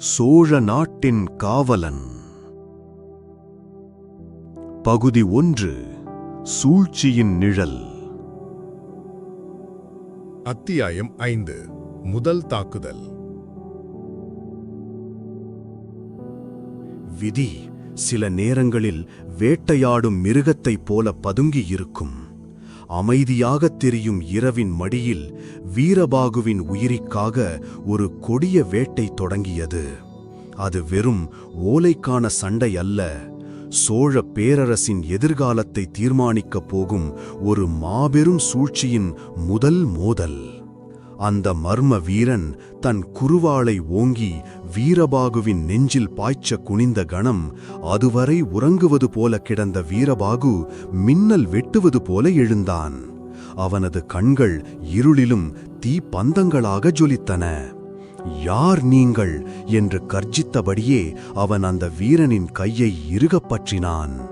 சோழ நாட்டின் காவலன். பகுதி ஒன்று சூழ்ச்சியின் நிழல். அத்தியாயம் ஐந்து முதல் தாக்குதல். விதி சில நேரங்களில் வேட்டையாடும் மிருகத்தைப் போல பதுங்கி இருக்கும் அமைதியாகத் தெரியும் இரவின் மடியில் வீரபாகுவின் உயிரிக்காக ஒரு கொடிய வேட்டை தொடங்கியது. அது வெறும் ஓலைக்கான சண்டை அல்ல சோழ பேரரசின் எதிர்காலத்தை தீர்மானிக்கப் போகும் ஒரு மாபெரும் சூழ்ச்சியின் முதல் மோதல். அந்த மர்ம வீரன் தன் குருவாளை ஓங்கி வீரபாகுவின் நெஞ்சில் பாய்ச்ச குனிந்த கணம் அதுவரை உறங்குவது போல கிடந்த வீரபாகு மின்னல் வெட்டுவது போல எழுந்தான். அவனது கண்கள் இருளிலும் தீ பந்தங்களாக ஜொலித்தன. யார் நீங்கள்? என்று கர்ஜித்தபடியே அவன் அந்த வீரனின் கையை இறுகப் பற்றினான்.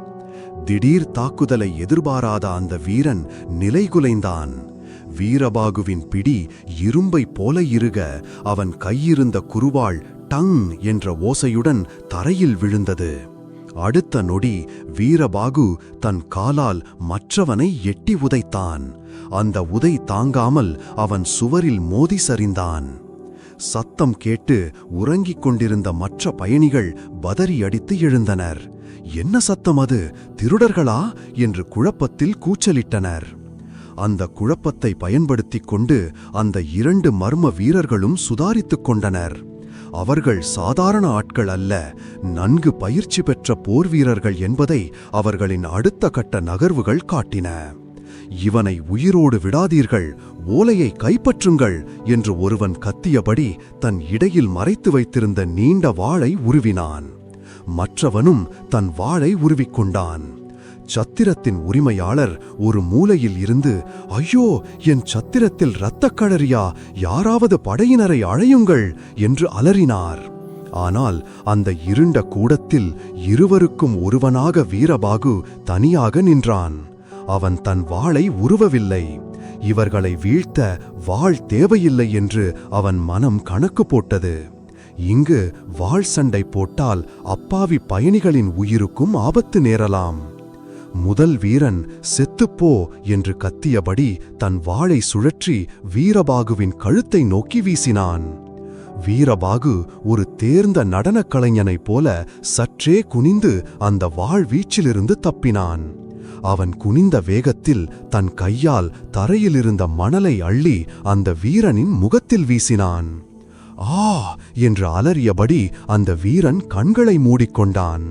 திடீர் தாக்குதலை எதிர்பாராத அந்த வீரன் நிலைகுலைந்தான். வீரபாகுவின் பிடி இரும்பை போல இருக. அவன் கையிருந்த குருவாள் டங் என்ற ஓசையுடன் தரையில் விழுந்தது. அடுத்த நொடி வீரபாகு தன் காலால் மற்றவனை எட்டி உதைத்தான். அந்த உதை தாங்காமல் அவன் சுவரில் மோதி சரிந்தான். சத்தம் கேட்டு உறங்கிக் கொண்டிருந்த மற்ற பயணிகள் பதறி அடித்து எழுந்தனர். என்ன சத்தம் அது? திருடர்களா? என்று குழப்பத்தில் கூச்சலிட்டனர். அந்த குழப்பத்தை பயன்படுத்திக் கொண்டு அந்த இரண்டு மர்ம வீரர்களும் சுதாரித்துக் கொண்டனர். அவர்கள் சாதாரண ஆட்கள் அல்ல நன்கு பயிற்சி பெற்ற போர் வீரர்கள் என்பதை அவர்களின் அடுத்த கட்ட நகர்வுகள் காட்டின. இவனை உயிரோடு விடாதீர்கள் ஓலையை கைப்பற்றுங்கள் என்று ஒருவன் கத்தியபடி தன் இடையில் மறைத்து வைத்திருந்த நீண்ட வாளை உருவினான். மற்றவனும் தன் வாளை உருவிக்கொண்டான். சத்திரத்தின் உரிமையாளர் ஒரு மூலையில் இருந்து ஐயோ என் சத்திரத்தில் இரத்தக்களறியா யாராவது படையினரை அழையுங்கள் என்று அலறினார். ஆனால் அந்த இருண்ட கூடத்தில் இருவருக்கும் ஒருவனாக வீரபாகு தனியாக நின்றான். அவன் தன் வாளை உருவவில்லை. இவர்களை வீழ்த்த வாள் தேவையில்லை என்று அவன் மனம் கணக்கு போட்டது. இங்கு வாள் சண்டை போட்டால் அப்பாவி பயணிகளின் உயிருக்கும் ஆபத்து நேரலாம். முதல் வீரன் செத்துப்போ என்று கத்தியபடி தன் வாளை சுழற்றி வீரபாகுவின் கழுத்தை நோக்கி வீசினான். வீரபாகு ஒரு தேர்ந்த நடனக் கலைஞனைப் போல சற்றே குனிந்து அந்த வாள் வீச்சிலிருந்து தப்பினான். அவன் குனிந்த வேகத்தில் தன் கையால் தரையிலிருந்த மணலை அள்ளி அந்த வீரனின் முகத்தில் வீசினான். ஆ என்று அலறியபடி அந்த வீரன் கண்களை மூடிக்கொண்டான்.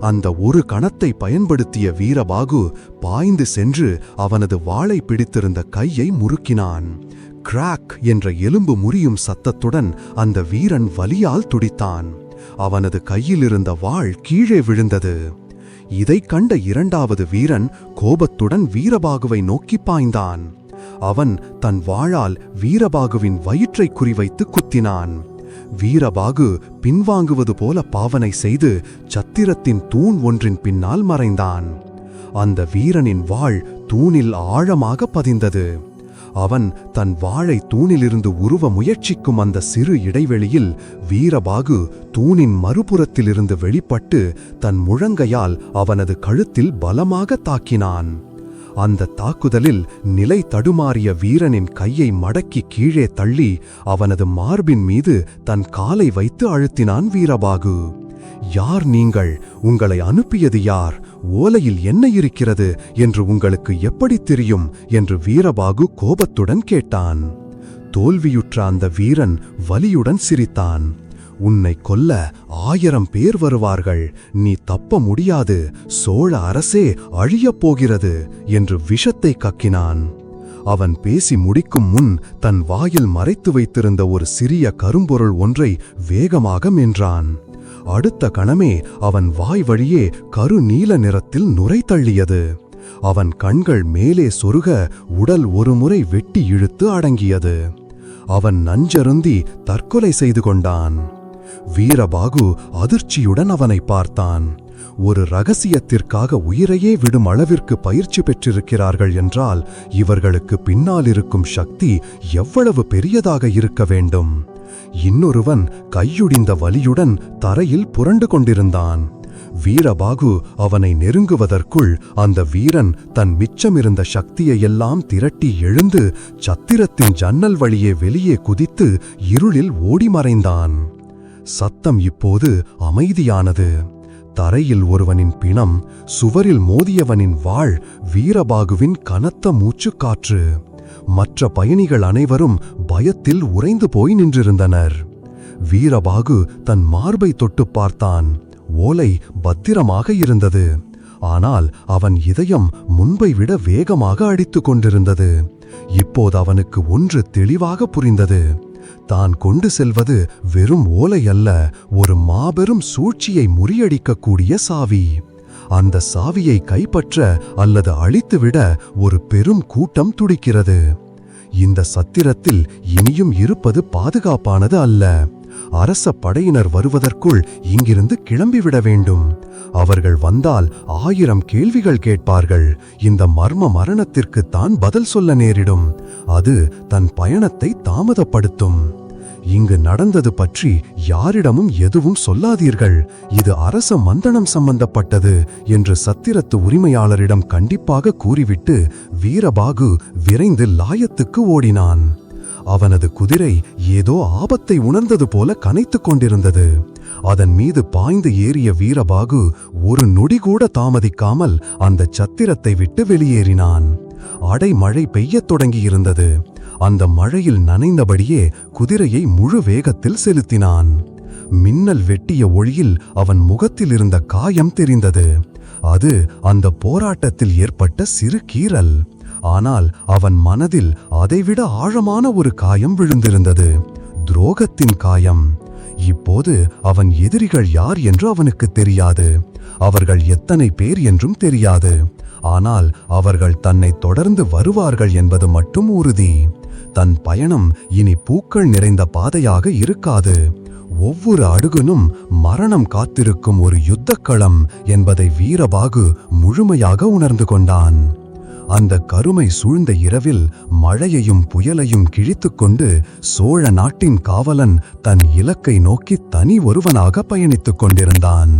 அந்த ஒரு கணத்தை பயன்படுத்திய வீரபாகு பாய்ந்து சென்று அவனது வாளை பிடித்திருந்த கையை முறுக்கினான். கிராக் என்ற எலும்பு முறியும் சத்தத்துடன் அந்த வீரன் வலியால் துடித்தான். அவனது கையிலிருந்த வாள் கீழே விழுந்தது. இதைக் கண்ட இரண்டாவது வீரன் கோபத்துடன் வீரபாகுவை நோக்கி பாய்ந்தான். அவன் தன் வாளால் வீரபாகுவின் வயிற்றை குறிவைத்து குத்தினான். வீரபாகு பின்வாங்குவது போல பாவனை செய்து சத்திரத்தின் தூண் ஒன்றின் பின்னால் மறைந்தான். அந்த வீரனின் வாள் தூணில் ஆழமாக பதிந்தது. அவன் தன் வாழை தூணிலிருந்து உருவ முயற்சிக்கும் அந்த சிறு இடைவெளியில் வீரபாகு தூணின் மறுபுறத்திலிருந்து வெளிப்பட்டு தன் முழங்கையால் அவனது கழுத்தில் பலமாக தாக்கினான். அந்த தாக்குதலில் நிலை தடுமாறிய வீரனின் கையை மடக்கி கீழே தள்ளி அவனது மார்பின் மீது தன் காலை வைத்து அழுத்தினான் வீரபாகு. யார் நீங்கள்? உங்களை அனுப்பியது யார்? ஓலையில் என்ன இருக்கிறது? என்று உங்களுக்கு எப்படி தெரியும்? என்று வீரபாகு கோபத்துடன் கேட்டான். தோல்வியுற்ற அந்த வீரன் வலியுடன் சிரித்தான். உன்னை கொல்ல ஆயிரம் பேர் வருவார்கள். நீ தப்ப முடியாது. சோழ அரசே அழியப் போகிறது என்று விஷத்தை கக்கினான். அவன் பேசி முடிக்கும் முன் தன் வாயில் மறைத்து வைத்திருந்த ஒரு சிறிய கரும்பொருள் ஒன்றை வேகமாக மென்றான். அடுத்த கணமே அவன் வாய் வழியே கரு நீல நிறத்தில் நுரை தள்ளியது. அவன் கண்கள் மேலே சொருக உடல் ஒருமுறை வெட்டி இழுத்து அடங்கியது. அவன் நஞ்சருந்தி தற்கொலை செய்து கொண்டான். வீரபாகு அதிர்ச்சியுடன் அவனை பார்த்தான். ஒரு ரகசியத்திற்காக உயிரையே விடும் அளவிற்கு பயிற்சி பெற்றிருக்கிறார்கள் என்றால் இவர்களுக்கு பின்னால் இருக்கும் சக்தி எவ்வளவு பெரியதாக இருக்க வேண்டும்? இன்னொருவன் கையுடிந்த வலியுடன் தரையில் புரண்டு கொண்டிருந்தான். வீரபாகு அவனை நெருங்குவதற்குள் அந்த வீரன் தன் மிச்சமிருந்த சக்தியையெல்லாம் திரட்டி எழுந்து சத்திரத்தின் ஜன்னல் வழியே வெளியே குதித்து இருளில் ஓடி மறைந்தான். சத்தம் இப்போது அமைதியானது. தரையில் ஒருவனின் பிணம் சுவரில் மோதியவனின் வாழ் வீரபாகுவின் கனத்த மூச்சுக்காற்று. மற்ற பயணிகள் அனைவரும் பயத்தில் உறைந்து போய் நின்றிருந்தனர். வீரபாகு தன் மார்பை தொட்டு பார்த்தான். ஓலை பத்திரமாக இருந்தது. ஆனால் அவன் இதயம் முன்பை விட வேகமாக அடித்துக் கொண்டிருந்தது. இப்போது அவனுக்கு ஒன்று தெளிவாக புரிந்தது. தான் கொண்டு செல்வது வெறும் ஓலை அல்ல ஒரு மாபெரும் சூழ்ச்சியை முறியடிக்கக்கூடிய சாவி. அந்த சாவியை கைப்பற்ற அல்லது அழித்துவிட ஒரு பெரும் கூட்டம் துடிக்கிறது. இந்த சத்திரத்தில் இனியும் இருப்பது பாதுகாப்பானது அல்ல. அரச படையினர் வருவதற்குள் இங்கிருந்து கிளம்பிவிட வேண்டும். அவர்கள் வந்தால் ஆயிரம் கேள்விகள் கேட்பார்கள். இந்த மர்ம மரணத்திற்கு தான் பதில் சொல்ல நேரிடும். அது தன் பயணத்தை தாமதப்படுத்தும். இங்கு நடந்தது பற்றி யாரிடமும் எதுவும் சொல்லாதீர்கள். இது அரச மந்தனம் சம்பந்தப்பட்டது என்று சத்திரத்து உரிமையாளரிடம் கண்டிப்பாக கூறிவிட்டு வீரபாகு விரைந்து லாயத்துக்கு ஓடினான். அவனது குதிரை ஏதோ ஆபத்தை உணர்ந்தது போல கனைத்துக் கொண்டிருந்தது. அதன் மீது பாய்ந்து ஏறிய வீரபாகு ஒரு நொடி கூட தாமதிக்காமல் அந்த சத்திரத்தை விட்டு வெளியேறினான். அடைமழை பெய்யத் தொடங்கியிருந்தது. அந்த மழையில் நனைந்தபடியே குதிரையை முழு வேகத்தில் செலுத்தினான். மின்னல் வெட்டிய ஒளியில் அவன் முகத்தில் இருந்த காயம் தெரிந்தது. அது அந்த போராட்டத்தில் ஏற்பட்ட சிறு கீறல். ஆனால் அவன் மனதில் அதைவிட ஆழமான ஒரு காயம் விழுந்திருந்தது. துரோகத்தின் காயம். இப்போது அவன் எதிரிகள் யார் என்று அவனுக்கு தெரியாது. அவர்கள் எத்தனை பேர் என்றும் தெரியாது. ஆனால் அவர்கள் தன்னை தொடர்ந்து வருவார்கள் என்பது மட்டும் உறுதி. தன் பயணம் இனி பூக்கள் நிறைந்த பாதையாக இருக்காது. ஒவ்வொரு அடுகனும் மரணம் காத்திருக்கும் ஒரு யுத்தக்களம் என்பதை வீரபாகு முழுமையாக உணர்ந்து கொண்டான். அந்த கருமை சூழ்ந்த இரவில் மழையையும் புயலையும் கிழித்துக்கொண்டு சோழ நாட்டின் காவலன் தன் இலக்கை நோக்கி தனி ஒருவனாக பயணித்துக் கொண்டிருந்தான்.